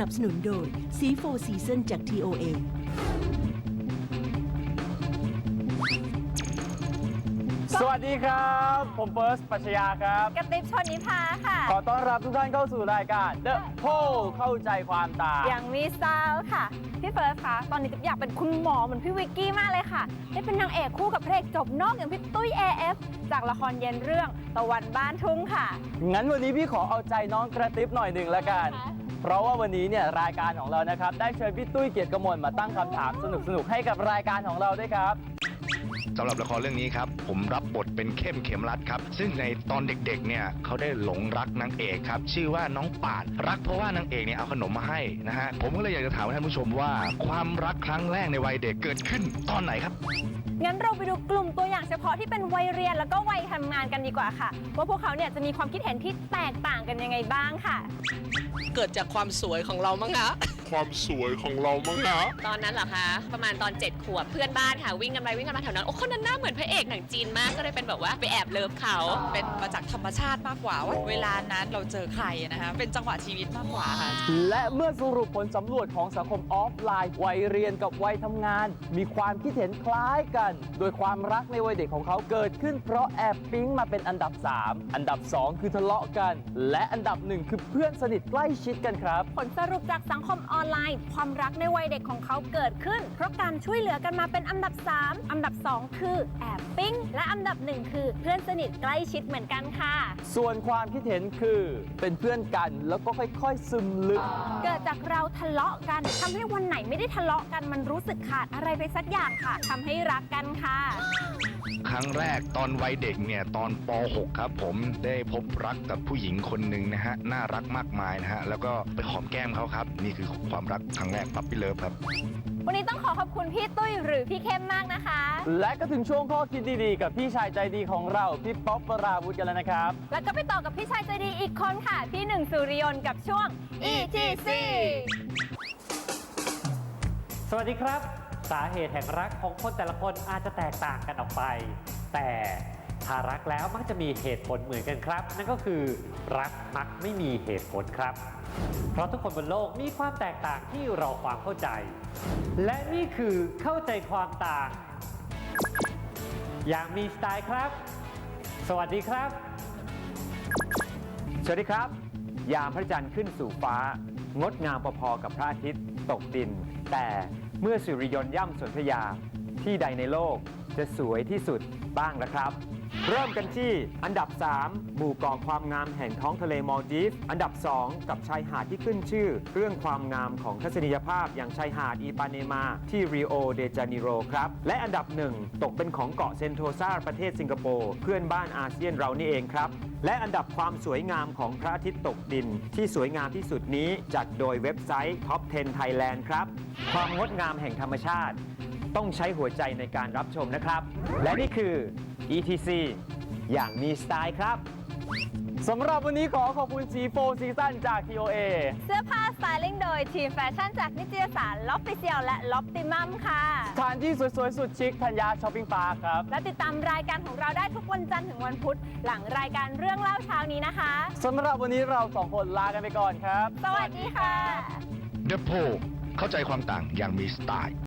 นับสนุนโดยสีโฟซีซันจาก TOA สวัสดีครับ ผมเฟิร์สปัชญาครับกระติบชนนิพาค่ะ ขอต้อนรับทุกท่านเข้าสู่รายการ The p o เข้าใจความต่างอย่างมีสไตล์ค่ะ พี่เฟิร์สคะ ตอนนี้ติ๊บอยากเป็นคุณหมอเหมือนพี่วิกกี้มากเลยค่ะ ได้เป็นนางเอกคู่กับพระเอกจบนอกอย่างพี่ตุ้ย AF จากละครเย็นเรื่องตะวันบ้านทุ่งค่ะ งั้นวันนี้พี่ขอเอาใจน้องกระติบหน่อยหนึ่งละกัน เพราะว่าวันนี้เนี่ยรายการของเรานะครับได้เชิญพี่ตุ้ยเกียรติกมลมาตั้งคำถามสนุกๆให้กับรายการของเราด้วยครับ สำหรับละครเรื่องนี้ครับ ผมรับบทเป็นเข้มเข็มรัดครับ ซึ่งในตอนเด็กๆเนี่ยเขาได้หลงรักนางเอกครับชื่อว่าน้องป่านรักเพราะว่านางเอกเนี่ยเอาขนมมาให้นะฮะผมก็เลยอยากจะถามท่านผู้ชมว่า ความรักครั้งแรกในวัยเด็กเกิดขึ้นตอนไหนครับ งั้นเราไปดูกลุ่มตัวอย่างเฉพาะที่เป็นวัยเรียนแล้วก็วัยทำงานกันดีกว่าค่ะว่าพวกเขาเนี่ยจะมีความคิดเห็นที่แตกต่างกันยังไงบ้างค่ะ เกิดจากความสวยของเรามั้งคะ ความสวยของเรามั้งนะ ตอนนั้นเหรอคะ ประมาณตอน7ขวบเพื่อนบ้านค่ะวิ่งกันไปวิ่งกันมาแถวนั้น โอ้คนนั้นหน้าเหมือนพระเอกหนังจีนมากก็เลยเป็นแบบว่าไปแอบเลิฟเขาเป็นมาจากธรรมชาติมากกว่าว่าเวลานั้นเราเจอใครนะคะเป็นจังหวะชีวิตมากกว่าค่ะ และเมื่อสรุปผลสำรวจของสังคมออฟไลน์วัยเรียนกับวัยทำงาน มีความคิดเห็นคล้ายกัน โดยความรักในวัยเด็กของเขาเกิดขึ้น เพราะแอบปิ๊งมาเป็นอันดับ 3 อันดับ 2 คือทะเลาะกัน และอันดับ1คือเพื่อนสนิทใกล้ชิดกันครับ ผลสรุปจากสังคมออนไลน์ ความรักในวัยเด็กของเขาเกิดขึ้น เพราะการช่วยเหลือกันมาเป็นอันดับ 3 อันดับ 2 คือแอบปิ้ง และอันดับ 1 คือ เพื่อนสนิทใกล้ชิดเหมือนกันค่ะ ส่วนความคิดเห็นคือเป็นเพื่อนกันแล้วก็ค่อยๆซึมลึก เกิดจากเราทะเลาะกันทำให้วันไหนไม่ได้ทะเลาะกันมันรู้สึกขาดอะไรไปสักอย่างค่ะทำให้รักกันค่ะ ครั้งแรกตอนวัยเด็กเนี่ยตอนป .6 ครับผมได้พบรักกับผู้หญิงคนหนึ่งนะฮะน่ารักมากมายนะฮะแล้วก็ไปหอมแก้มเขาครับ นี่คือความรักครั้งแรกปั๊บปี้เลิฟครับ วันนี้ต้องขอขอบคุณพี่ตุ้ยหรือพี่เข้มมากนะคะ และก็ถึงช่วงข้อคิดดีๆ กับพี่ชายใจดีของเรา พี่ป๊อปปราวุธกันแล้วนะครับ แล้วก็ไปต่อกับพี่ชายใจดีอีกคนค่ะ พี่หนึ่งสุริยนต์กับช่วง ETC สวัสดีครับ สาเหตุแห่งรักของคนแต่ละคนอาจจะแตกต่างกันออกไป แต่ถ้ารักแล้วมักจะมีเหตุผลเหมือนกันครับ นั่นก็คือรักมักไม่มีเหตุผลครับ เพราะทุกคนบนโลกมีความแตกต่างที่รอความเข้าใจ และนี่คือเข้าใจความต่าง อย่างมีสไตล์ครับ สวัสดีครับ สวัสดีครับ ยามพระจันทร์ขึ้นสู่ฟ้า งดงามพอๆกับพระอาทิตย์ตกดิน แต่ เมื่อสุริยนต์ย่ำสนธยาที่ใดในโลกจะสวยที่สุดบ้างนะครับ เริ่มกันที่อันดับ 3 หมู่เกาะความงามแห่งท้องทะเลมอลดีฟอันดับ 2 กับชายหาดที่ขึ้นชื่อ เรื่องความงามของทัศนียภาพอย่างชายหาดอีปาเนมาที่ริโอเดจาเนโรครับ และอันดับหนึ่งตกเป็นของเกาะเซนโทซาประเทศสิงคโปร์เพื่อนบ้านอาเซียนเรานี่เองครับ และอันดับความสวยงามของพระอาทิตย์ตกดิน ที่สวยงามที่สุดนี้จัดโดยเว็บไซต์ Top 10 Thailand ครับ ความงดงามแห่งธรรมชาติ ต้องใช้หัวใจในการรับชมนะครับ และนี่คือ ETC อย่างมีสไตล์ครับ สำหรับวันนี้ขอขอบคุณ G4 ซีซั่นจาก TOA เสื้อผ้าสไตลิ่งโดยทีมแฟชั่นจากนิตยสารล็อปปิเซียลและล็อปติมัมค่ะ สถานที่สวยๆ สุดชิคธัญญาช้อปปิ้งปาร์คครับ และติดตามรายการของเราได้ทุกวันจันทร์ถึงวันพุธ หลังรายการเรื่องเล่าเช้านี้นะคะ สำหรับวันนี้เราสองคนลากันไปก่อนครับ สวัสดีค่ะ The p o เข้าใจความต่างอย่างมีสไตล์